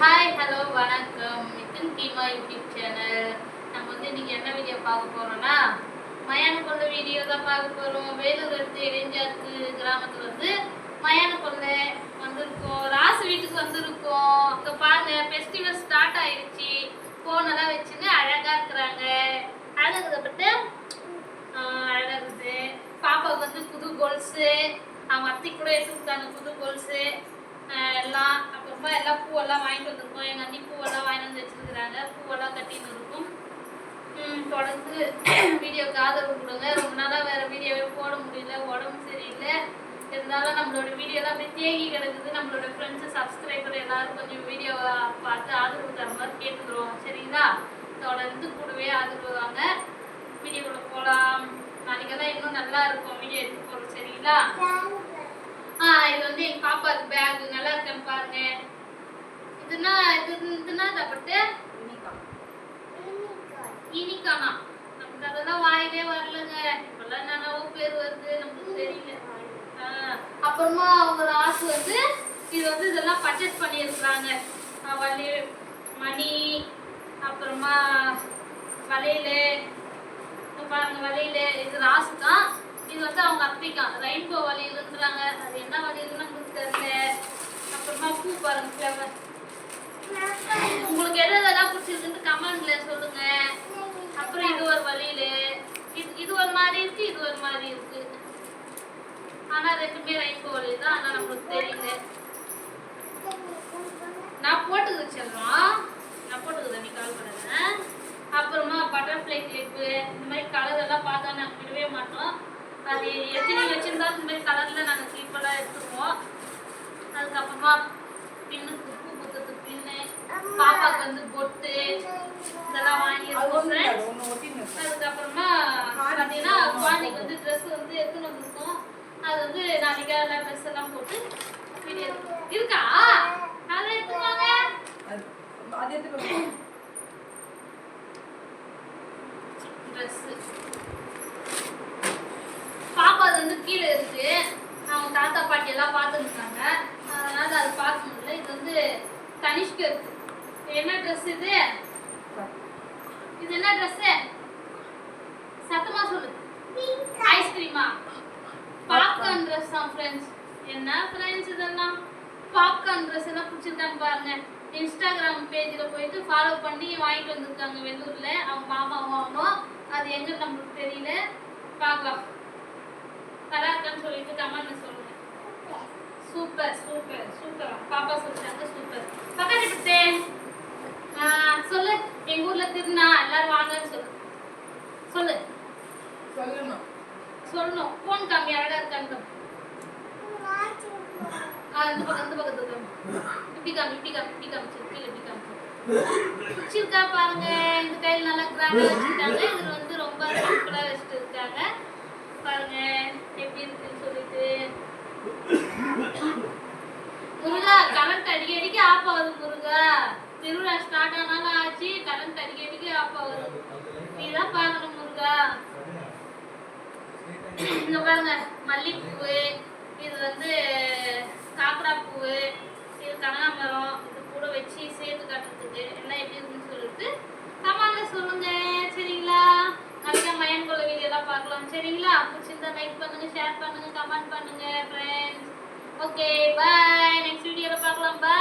Hi hello வணக்கம். மித்தன் கீமா யூடியூப் சேனல். நம்ம வந்து இன்னைக்கு என்ன வீடியோ பார்க்க போறோம்னா மயான கொள்ளை வீடியோ தான் பார்க்க போறோம். வேலூர் அடுத்து இடைஞ்சாத்து கிராமத்துல வந்து மயான கொள்ளை வந்திருக்கோம். ராசு வீட்டுக்கு வந்திருக்கோம். அங்க பாருங்க ஃபெஸ்டிவல் ஸ்டார்ட் ஆயிடுச்சு ஃபோனெல்லாம் வச்சுன்னு அழகா இருக்கிறாங்க. அழகா அழகாக இருக்குது பாப்பாவுக்கு வந்து புது கோல்ஸு அவங்க அத்தி கூட எடுத்து புது கோல்ஸு எல்லாம் பூவெல்லாம் வாங்கிட்டு வந்திருக்கோம். எங்கள் அண்ணி பூவெல்லாம் வாங்கிட்டு வந்து வச்சிருக்கிறாங்க. பூவெல்லாம் கட்டின்னு இருக்கும். தொடர்ந்து வீடியோவுக்கு ஆதரவு கொடுங்க. ரொம்ப நாளாக வேறு வீடியோவே போட முடியல உடம்பு சரியில்லை. இருந்தாலும் நம்மளோட வீடியோலாம் அப்படியே தேங்கி கிடக்குது. நம்மளோட ஃப்ரெண்ட்ஸு சப்ஸ்கிரைபர் எல்லாரும் கொஞ்சம் வீடியோவை பார்த்து ஆதரவு தர மாதிரி கேட்டுக்கிறோம். சரிங்களா? தொடர்ந்து கூடவே ஆதரவு வாங்க. வீடியோக்குள்ள போகலாம் நாளைக்கெல்லாம் இன்னும் நல்லா இருக்கும் வீடியோ எடுத்து போகிறோம் சரிங்களா? ஆ இது வந்து எங்கள் பாப்பாக்கு பேக் நல்லா இருக்கான்னு பாருங்கள் இது இதுனா தப்பட்டு இனிக்கானா நமக்கு அதெல்லாம் வாயிலே வரலங்க. இப்பெல்லாம் என்னென்னவோ பேர் வருது நமக்கு தெரியல. அப்புறமா அவங்க ஆசு வந்து இது வந்து இதெல்லாம் பர்ச்சேஸ் பண்ணியிருக்கிறாங்க. வலி மணி அப்புறமா வளையல். பாருங்க வளையல். இது ராசு தான். இது வந்து அவங்க அத்தைக்கான் ரெயின்போ வளையலுன்றாங்க. அது என்ன வளையல்னு நமக்கு தெரியல. அப்புறமா பூ பாருங்க ஃப்ளவர் கமெண்ட்ல சொல்லுங்க. அப்புறம் இது ஒரு வழியில. இது இது ஒரு மாதிரி இருக்கு இது ஒரு மாதிரி இருக்கு. ஆனா ரெண்டுமே ரெயின்போ வழி தான். ஆனா நம்மளுக்கு தெரியல. நான் போட்டுக்கு வச்சிடறோம் நான் போட்டுக்குது நீ கால் பண்ணுறேன் அப்புறமா பட்டர்ஃப்ளை கிளிப்பு இந்த மாதிரி கலர் எல்லாம் பார்த்தா நாங்கள் விடவே மாட்டோம். அது எத்தனை வச்சிருந்தாலும் இந்த மாதிரி கலர்ல நாங்கள் கிளிப்பெல்லாம் எடுத்துருவோம் அதுக்கப்புறமா பின்னு வந்து ட்ரெஸ் வந்து எடுத்துன்னு வந்திருக்கோம். அது வந்து நாளைக்கு எல்லாம் ட்ரெஸ் எல்லாம் போட்டு வீடியோ இருக்கா? அதை எடுத்துன்னு வாங்க. ட்ரெஸ் பாப்பா அது வந்து கீழே இருக்கு. அவங்க தாத்தா பாட்டி எல்லாம் பார்த்துருக்காங்க. அதனால அது பார்க்க முடியல. இது வந்து தனிஷ்க்கு இருக்கு. என்ன ட்ரெஸ் இது? இது என்ன ட்ரெஸ் சத்தமா சொல்லு. ஐஸ்கிரீமா பாப்கார்ன் ட்ரெஸ் தான் ஃப்ரெண்ட்ஸ் என்ன ஃப்ரெண்ட்ஸ் இதெல்லாம்? பாப்கார்ன் ட்ரெஸ் எல்லாம் பிடிச்சிருக்கான்னு பாருங்க. இன்ஸ்டாகிராம் பேஜில் போயிட்டு ஃபாலோ பண்ணி வாங்கிட்டு வந்திருக்காங்க வெள்ளூரில். அவங்க மாமாவும் அவனும் அது எங்க நம்மளுக்கு தெரியல. பார்க்கலாம். நல்லா இருக்கான்னு சொல்லிட்டு கமெண்ட்ல சொல்லுங்க. Super super super. பாப்பா சொல்லிட்டாங்க சூப்பர். பக்கத்து பிட்டேன் சொல்லு. எங்க ஊர்ல திருநா எல்லாரும் வாங்கன்னு சொல்லு. சொல்லு. சொல்லணும். போன் காமி அழகா இருக்கான்னு காமி. ஆ, இந்த பக்கம் இந்த பக்கத்துல காமி. இப்படி காமி இப்படி காமி இப்படி காமிச்சு கீழே இப்படி காமிச்சு. பிடிச்சிருக்கா பாருங்க இந்த கையில் நல்லா கிராண்டா வச்சுட்டாங்க இதுல வந்து ரொம்ப சிம்பிளா வச்சுட்டு இருக்காங்க. பாருங்க எப்படி இருக்குன்னு சொல்லிட்டு. முருகா கரண்ட் அடிக்க அடிக்க ஆஃப் ஆகுது முருகா. திருவிழா ஸ்டார்ட் ஆனாலும் ஆச்சு கரண்ட் அடிக்க அடிக்க ஆஃப் ஆகுது. நீ தான் பார்க்கணும் முருகா. இங்க பாருங்க மல்லிப்பூ இது வந்து காக்கடா பூ இது கனகாமரம் இது கூட வச்சு சேர்த்து காட்டுறதுக்கு எல்லாம் எப்படி இருக்குன்னு சொல்லிட்டு கமெண்ட்ல சொல்லுங்க. சரிங்களா? நாளைக்கு மயன் கொள்ள வீடியோலாம் பார்க்கலாம். சரிங்களா? பிடிச்சிருந்தா லைக் பண்ணுங்க ஷேர் பண்ணுங்க கமெண்ட் பண்ணுங்க ஃப்ரெண்ட்ஸ் ஓகே பாய் நெக்ஸ்ட் வீடியோல பார்க்கலாம். பாய்